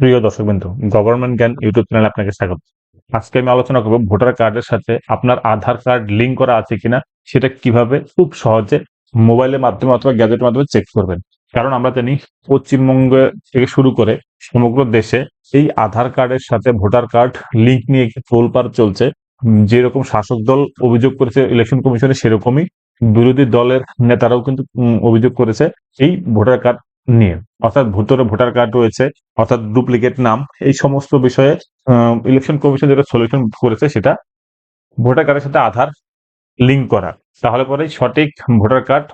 প্রিয় দর্শকবৃন্দ গভর্নমেন্ট জ্ঞান ইউটিউব চ্যানেলে আপনাকে স্বাগত। আজকে আমি আলোচনা করব ভোটার কার্ডের সাথে আপনার আধার কার্ড লিঙ্ক করা আছে কিনা, সেটা কীভাবে খুব সহজে মোবাইলের মাধ্যমে অথবা গ্যাজেটের মাধ্যমে চেক করবেন। কারণ আমরা জানি পশ্চিমবঙ্গ থেকে শুরু করে সমগ্র দেশে এই আধার কার্ডের সাথে ভোটার কার্ড লিঙ্ক নিয়ে তোলপাড় চলছে। যেরকম শাসক দল অভিযোগ করেছে ইলেকশন কমিশনে সেরকমই বিরোধী দলের নেতারাও কিন্তু অভিযোগ করেছে, এই ভোটার কার্ড নিয়ে, অর্থাৎ ভোটার ভোটার কার্ড রয়েছে, অর্থাৎ ডুপ্লিকেট নাম, এই সমস্ত বিষয়ে ইলেকশন কমিশন যেটা সলিউশন করেছে সেটা ভোটার কার্ডের সাথে আধার লিঙ্ক করা। তাহলে পরে সঠিক ভোটার কার্ড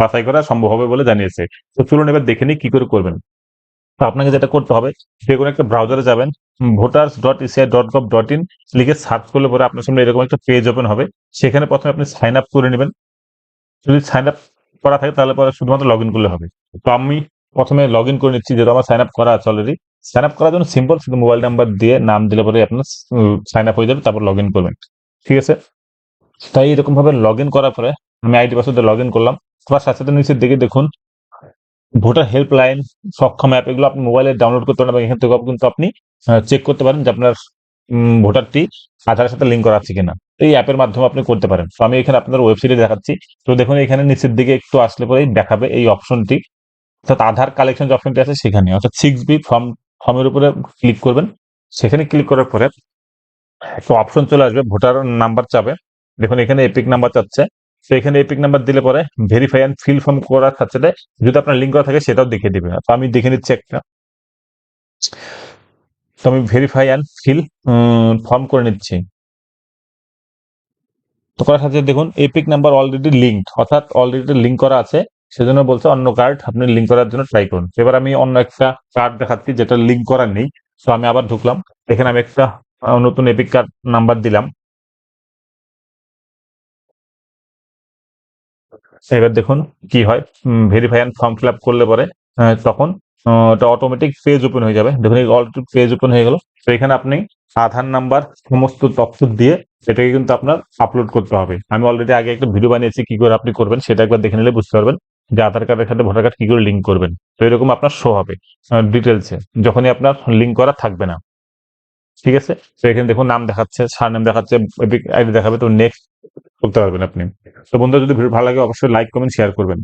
বাছাই করা সম্ভব হবে বলে জানিয়েছে। তো চলুন এবার দেখে নিই কি করে করবেন। তো আপনাকে যেটা করতে হবে, যে কোনো একটা ব্রাউজারে যাবেন voters dot ECI dot gov dot in লিখে সার্চ করলে পরে আপনার সামনে এরকম একটা পেজ ওপেন হবে। সেখানে প্রথমে আপনি সাইন আপ করে নেবেন। যদি সাইন আপ করা থাকে, তাহলে পরে শুধুমাত্র লগ ইন করলে হবে। তো আমি প্রথমে লগ ইন করে নিচ্ছি, যেহেতু আমার সাইন আপ করা আছে অলরেডি সাইন আপ করার জন্য সিম্পল শুধু মোবাইল নাম্বার দিয়ে নাম দিলে পরে আপনার সাইন আপ হয়ে যাবে, তারপর লগ ইন করবেন। ঠিক আছে? তাই এরকম ভাবে লগ ইন করার পরে আমি আইডি পাসওয়ার্ড লগ ইন করলাম। তার সাথে সাথে নিচের দিকে দেখুন, ভোটার হেল্পলাইন সক্ষম অ্যাপ এগুলো আপনি মোবাইলে ডাউনলোড করতে পারেন এবং এখান থেকে কিন্তু আপনি চেক করতে পারেন যে আপনার ভোটারটি আধারের সাথে লিঙ্ক করা আছে কিনা। এই অ্যাপের মাধ্যমে আপনি করতে পারেন। তো আমি এখানে আপনার ওয়েবসাইটে দেখাচ্ছি। তো দেখুন, এখানে নিচের দিকে একটু আসলে পরেই দেখাবে এই অপশনটি অর্থাৎ আধার কালেকশন যে অপশনটি আছে সেখানে। অর্থাৎ সিক্স বি ফর্ম ফর্মের উপরে ক্লিক করবেন। সেখানে ক্লিক করার পরে একটা অপশন চলে আসবে, ভোটার নাম্বার চাবে। দেখুন, এখানে এপিক নাম্বার চাচ্ছে। তো এখানে এপিক নাম্বার দিলে পরে ভেরিফাই অ্যান্ড ফিল ফর্ম করার সাথে যদি আপনার লিঙ্ক করা থাকে সেটাও দেখিয়ে দিবে। তো আমি দেখে নিচ্ছি একটা। তো আমি ভেরিফাই অ্যান্ড ফিল ফর্ম করে নিচ্ছি। তো করার সাথে দেখুন এপিক নাম্বার অলরেডি লিঙ্ক অর্থাৎ অলরেডি লিঙ্ক করা আছে, সেজন্য বলছে অন্য কার্ড আপনি লিঙ্ক করার জন্য ট্রাই করুন। এবার আমি অন্য একটা কার্ড দেখাচ্ছি, যেটা লিঙ্ক করা নেই। সো আমি আবার ঢুকলাম, এখানে আমি একটা নতুন এপিক কার্ড নাম্বার দিলাম। এবার দেখুন কি হয় verify and form fill up করলে পরে তখন ওটা অটোমেটিক পেজ ওপেন হয়ে যাবে। দেখুন অলরেডি পেজ ওপেন হয়ে গেল। তো এখানে আপনি আধার নাম্বার সমস্ত তথ্য দিয়ে সেটাকে কিন্তু আপনার আপলোড করতে হবে। আমি অলরেডি আগে একটা ভিডিও বানিয়েছি, কি করে আপনি করবেন, সেটা একবার দেখে নিলে বুঝতে পারবেন যে আধার কার্ডের সাথে ভোটার কার্ড কি করে লিঙ্ক করবেন। তো, এরকম আপনার শো হবে ডিটেলসে যখনই আপনার লিঙ্ক করা থাকবে না। ঠিক আছে? তো, এখানে দেখুন, নাম দেখাচ্ছে সার নাম দেখাচ্ছে আইডি দেখাবে, তো নেক্সট করতে পারবেন আপনি। তো, বন্ধুরা, যদি ভিডিও ভালো লাগে, অবশ্যই লাইক কমেন্ট শেয়ার করবেন।